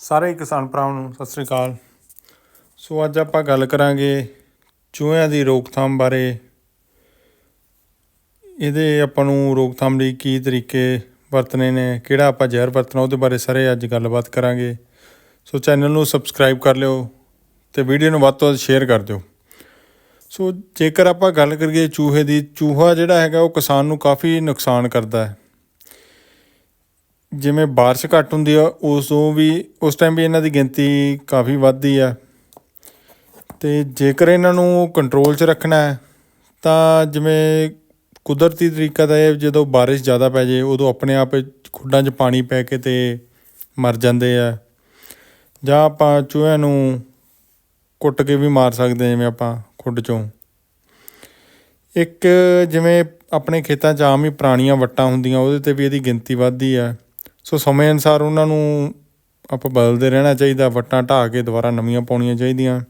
ਸਾਰੇ ਕਿਸਾਨ ਭਰਾਵਾਂ ਨੂੰ ਸਤਿ ਸ੍ਰੀ ਅਕਾਲ। ਸੋ ਅੱਜ ਆਪਾਂ ਗੱਲ ਕਰਾਂਗੇ ਚੂਹਿਆਂ ਦੀ ਰੋਕਥਾਮ ਬਾਰੇ। ਇਹਦੇ ਆਪਾਂ ਨੂੰ ਰੋਕਥਾਮ ਲਈ ਕੀ ਤਰੀਕੇ ਵਰਤਣੇ ਨੇ, ਕਿਹੜਾ ਆਪਾਂ ਜ਼ਹਿਰ ਵਰਤਣਾ, ਉਹਦੇ ਬਾਰੇ ਸਾਰੇ ਅੱਜ ਗੱਲਬਾਤ ਕਰਾਂਗੇ। ਸੋ ਚੈਨਲ ਨੂੰ ਸਬਸਕ੍ਰਾਈਬ ਕਰ ਲਿਓ ਤੇ ਵੀਡੀਓ ਨੂੰ ਵੱਧ ਤੋਂ ਵੱਧ ਸ਼ੇਅਰ ਕਰ ਦਿਓ। ਸੋ ਜੇਕਰ ਆਪਾਂ ਗੱਲ ਕਰੀਏ ਚੂਹੇ ਦੀ, ਚੂਹਾ ਜਿਹੜਾ ਹੈਗਾ ਉਹ ਕਿਸਾਨ ਨੂੰ ਕਾਫੀ ਨੁਕਸਾਨ ਕਰਦਾ ਹੈ। ਜਿਵੇਂ ਬਾਰਿਸ਼ ਘੱਟ ਹੁੰਦੀ ਆ, ਉਸ ਤੋਂ ਵੀ, ਉਸ ਟਾਈਮ ਵੀ ਇਹਨਾਂ ਦੀ ਗਿਣਤੀ ਕਾਫੀ ਵੱਧਦੀ ਆ। ਤੇ ਜੇਕਰ ਇਹਨਾਂ ਨੂੰ ਕੰਟਰੋਲ 'ਚ ਰੱਖਣਾ ਹੈ, ਤਾਂ ਜਿਵੇਂ ਕੁਦਰਤੀ ਤਰੀਕਾ ਤਾਂ ਇਹ, ਜਦੋਂ ਬਾਰਿਸ਼ ਜ਼ਿਆਦਾ ਪੈ ਜੇ, ਉਦੋਂ ਆਪਣੇ ਆਪ ਖੁੱਡਾਂ 'ਚ ਪਾਣੀ ਪੈ ਕੇ ਤੇ ਮਰ ਜਾਂਦੇ ਆ। ਜਾਂ ਆਪਾਂ ਚੂਹਿਆਂ ਨੂੰ ਕੁੱਟ ਕੇ ਵੀ ਮਾਰ ਸਕਦੇ ਹਾਂ ਜਿਵੇਂ ਆਪਾਂ ਖੁੱਡ 'ਚੋਂ। ਇੱਕ ਜਿਵੇਂ ਆਪਣੇ ਖੇਤਾਂ 'ਚ ਆਮ ਹੀ ਪੁਰਾਣੀਆਂ ਵੱਟਾਂ ਹੁੰਦੀਆਂ, ਉਹਦੇ ਤੇ ਵੀ ਇਹਦੀ ਗਿਣਤੀ ਵੱਧਦੀ ਆ। ਸੋ ਸਮੇਂ ਅਨੁਸਾਰ ਉਹਨਾਂ ਨੂੰ ਆਪਾਂ ਬਦਲਦੇ ਰਹਿਣਾ ਚਾਹੀਦਾ, ਵੱਟਾਂ ਢਾਹ ਕੇ ਦੁਬਾਰਾ ਨਵੀਆਂ ਪਾਉਣੀਆਂ ਚਾਹੀਦੀਆਂ।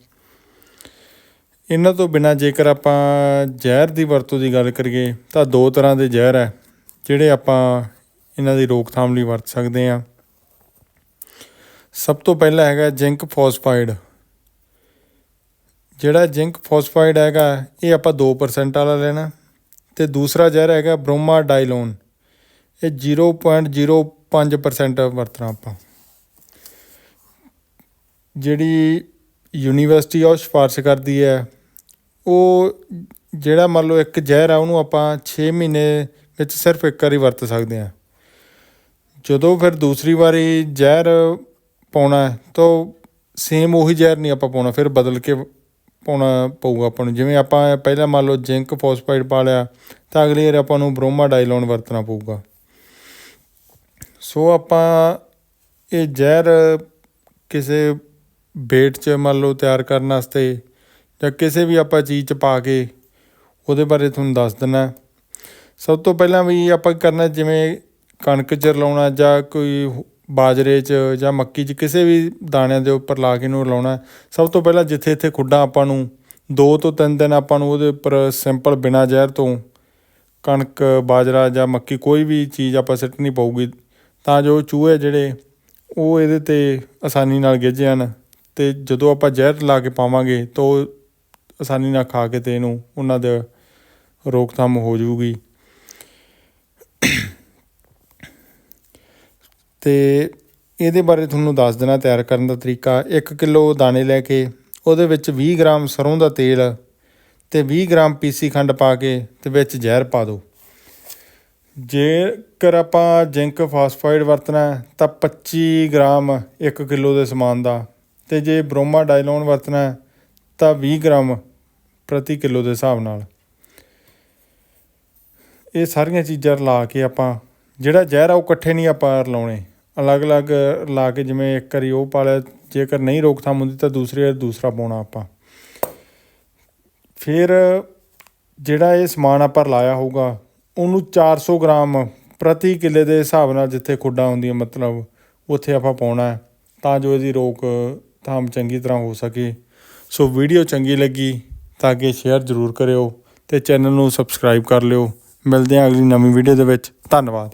ਇਹਨਾਂ ਤੋਂ ਬਿਨਾ ਜੇਕਰ ਆਪਾਂ ਜ਼ਹਿਰ ਦੀ ਵਰਤੋਂ ਦੀ ਗੱਲ ਕਰੀਏ, ਤਾਂ ਦੋ ਤਰ੍ਹਾਂ ਦੇ ਜ਼ਹਿਰ ਹੈ, ਜਿਹੜੇ ਆਪਾਂ ਇਹਨਾਂ ਦੀ ਰੋਕਥਾਮ ਲਈ ਵਰਤ ਸਕਦੇ ਹਾਂ। ਸਭ ਤੋਂ ਪਹਿਲਾ ਹੈਗਾ ਜ਼ਿੰਕ ਫੋਸਫਾਈਡ। ਜਿਹੜਾ ਜ਼ਿੰਕ ਫੋਸਫਾਈਡ ਹੈਗਾ, ਇਹ ਆਪਾਂ 2% ਵਾਲਾ ਲੈਣਾ। ਤੇ ਦੂਸਰਾ ਜ਼ਹਿਰ ਹੈਗਾ ਬ੍ਰੋਮਾ ਡਾਈਲੋਨ ਇਹ 0.05% ਵਰਤਣਾ ਆਪਾਂ। ਜਿਹੜੀ ਯੂਨੀਵਰਸਿਟੀ ਆ ਉਹ ਸਿਫਾਰਿਸ਼ ਕਰਦੀ ਹੈ, ਉਹ ਜਿਹੜਾ ਮੰਨ ਲਓ ਇੱਕ ਜ਼ਹਿਰ ਆ, ਉਹਨੂੰ ਆਪਾਂ 6 ਮਹੀਨੇ ਵਿੱਚ ਸਿਰਫ ਇੱਕ ਵਾਰੀ ਵਰਤ ਸਕਦੇ ਹਾਂ। ਜਦੋਂ ਫਿਰ ਦੂਸਰੀ ਵਾਰੀ ਜ਼ਹਿਰ ਪਾਉਣਾ ਤਾਂ ਸੇਮ ਉਹੀ ਜ਼ਹਿਰ ਨਹੀਂ ਆਪਾਂ ਪਾਉਣਾ, ਫਿਰ ਬਦਲ ਕੇ ਪਾਉਣਾ ਪਊਗਾ ਆਪਾਂ ਨੂੰ। ਜਿਵੇਂ ਆਪਾਂ ਪਹਿਲਾਂ ਮੰਨ ਲਓ ਜ਼ਿੰਕ ਫੋਸਫਾਈਡ ਪਾ ਲਿਆ, ਤਾਂ ਅਗਲੀ ਵਾਰ ਆਪਾਂ ਨੂੰ ਬ੍ਰੋਮਾ ਡਾਈਲੋਨ ਵਰਤਣਾ ਪਊਗਾ। ਸੋ ਆਪਾਂ ਇਹ ਜ਼ਹਿਰ ਕਿਸੇ ਵੇਟ 'ਚ ਮੰਨ ਲਓ ਤਿਆਰ ਕਰਨ ਵਾਸਤੇ ਜਾਂ ਕਿਸੇ ਵੀ ਆਪਾਂ ਚੀਜ਼ 'ਚ ਪਾ ਕੇ ਉਹਦੇ ਬਾਰੇ ਤੁਹਾਨੂੰ ਦੱਸ ਦਿੰਨਾ ਸਭ ਤੋਂ ਪਹਿਲਾਂ ਵੀ ਆਪਾਂ ਕੀ ਕਰਨਾ, ਜਿਵੇਂ ਕਣਕ 'ਚ ਰਲਾਉਣਾ ਜਾਂ ਕੋਈ ਬਾਜਰੇ 'ਚ ਜਾਂ ਮੱਕੀ 'ਚ ਕਿਸੇ ਵੀ ਦਾਣਿਆਂ ਦੇ ਉੱਪਰ ਲਾ ਕੇ ਇਹਨੂੰ ਰਲਾਉਣਾ। ਸਭ ਤੋਂ ਪਹਿਲਾਂ ਜਿੱਥੇ ਇੱਥੇ ਖੁੱਡਾਂ ਆਪਾਂ ਨੂੰ 2 ਤੋਂ 3 ਦਿਨ ਆਪਾਂ ਨੂੰ ਉਹਦੇ ਉੱਪਰ ਸਿੰਪਲ ਬਿਨਾ ਜ਼ਹਿਰ ਤੋਂ ਕਣਕ, ਬਾਜਰਾ ਜਾਂ ਮੱਕੀ ਕੋਈ ਵੀ ਚੀਜ਼ ਆਪਾਂ ਸਿੱਟਣੀ ਪਊਗੀ। ਤਾਂ ਜੋ ਚੂਹੇ ਜਿਹੜੇ ਉਹ ਇਹਦੇ ਤੇ ਆਸਾਨੀ ਨਾਲ ਗਿੱਝ ਜਾਣ ਤੇ ਜਦੋਂ ਆਪਾਂ ਜ਼ਹਿਰ ਲਾ ਕੇ ਪਾਵਾਂਗੇ ਤਾਂ ਉਹ ਆਸਾਨੀ ਨਾਲ ਖਾ ਕੇ ਤੇ ਇਹਨੂੰ ਉਹਨਾਂ ਦੇ ਰੋਕਥਾਮ ਹੋ ਜਾਊਗੀ। ਤੇ ਇਹਦੇ ਬਾਰੇ ਤੁਹਾਨੂੰ ਦੱਸ ਦੇਣਾ ਤਿਆਰ ਕਰਨ ਦਾ ਤਰੀਕਾ 1 ਕਿਲੋ ਦਾਣੇ ਲੈ ਕੇ ਉਹਦੇ ਵਿੱਚ 20 ਗ੍ਰਾਮ ਸਰੋਂ ਦਾ ਤੇਲ ਤੇ 20 ਗ੍ਰਾਮ ਪੀਸੀ ਖੰਡ ਪਾ ਕੇ ਤੇ ਵਿੱਚ ਜ਼ਹਿਰ ਪਾ ਦਿਓ। ਜੇਕਰ ਆਪਾਂ ਜ਼ਿੰਕ ਫਾਸਫਾਈਡ ਵਰਤਣਾ ਤਾਂ 25 ਗ੍ਰਾਮ 1 ਕਿਲੋ ਦੇ ਸਮਾਨ ਦਾ। ਤੇ ਜੇ ਬ੍ਰੋਮਾ ਡਾਇਲੋਨ ਵਰਤਣਾ ਤਾਂ 20 ਗ੍ਰਾਮ ਪ੍ਰਤੀ ਕਿਲੋ ਦੇ ਹਿਸਾਬ ਨਾਲ। ਇਹ ਸਾਰੀਆਂ ਚੀਜ਼ਾਂ ਲਾ ਕੇ ਆਪਾਂ, ਜਿਹੜਾ ਜ਼ਹਿਰ ਆ ਉਹ ਇਕੱਠੇ ਨਹੀਂ ਆਪਾਂ ਲਾਉਣੇ ਅਲੱਗ-ਅਲੱਗ ਲਾ ਕੇ ਜਿਵੇਂ ਇੱਕ ਵਾਰੀ ਉਹ ਪਾ ਲਿਆ, ਜੇਕਰ ਨਹੀਂ ਰੋਕਥਾਮ ਹੁੰਦੀ ਤਾਂ ਦੂਸਰੀ ਵਾਰ ਦੂਸਰਾ ਪਾਉਣਾ ਆਪਾਂ। ਫਿਰ ਜਿਹੜਾ ਇਹ ਸਮਾਨ ਆਪਾਂ ਲਾਇਆ ਹੋਊਗਾ ਉਹਨੂੰ 400 ਗ੍ਰਾਮ ਪ੍ਰਤੀ ਕਿੱਲੇ ਦੇ ਹਿਸਾਬ ਨਾਲ ਜਿੱਥੇ ਖੁੱਡਾਂ ਹੁੰਦੀਆਂ, ਮਤਲਬ ਉੱਥੇ ਆਪਾਂ ਪਾਉਣਾ ਹੈ, ਤਾਂ ਜੋ ਇਹਦੀ ਰੋਕ ਥਾਮ ਚੰਗੀ ਤਰ੍ਹਾਂ ਹੋ ਸਕੇ। ਸੋ ਵੀਡੀਓ ਚੰਗੀ ਲੱਗੀ ਤਾਂ ਕਿ ਸ਼ੇਅਰ ਜ਼ਰੂਰ ਕਰਿਓ ਤੇ ਚੈਨਲ ਨੂੰ ਸਬਸਕ੍ਰਾਈਬ ਕਰ ਲਿਓ। ਮਿਲਦੇ ਹਾਂ ਅਗਲੀ ਨਵੀਂ ਵੀਡੀਓ ਦੇ ਵਿੱਚ। ਧੰਨਵਾਦ।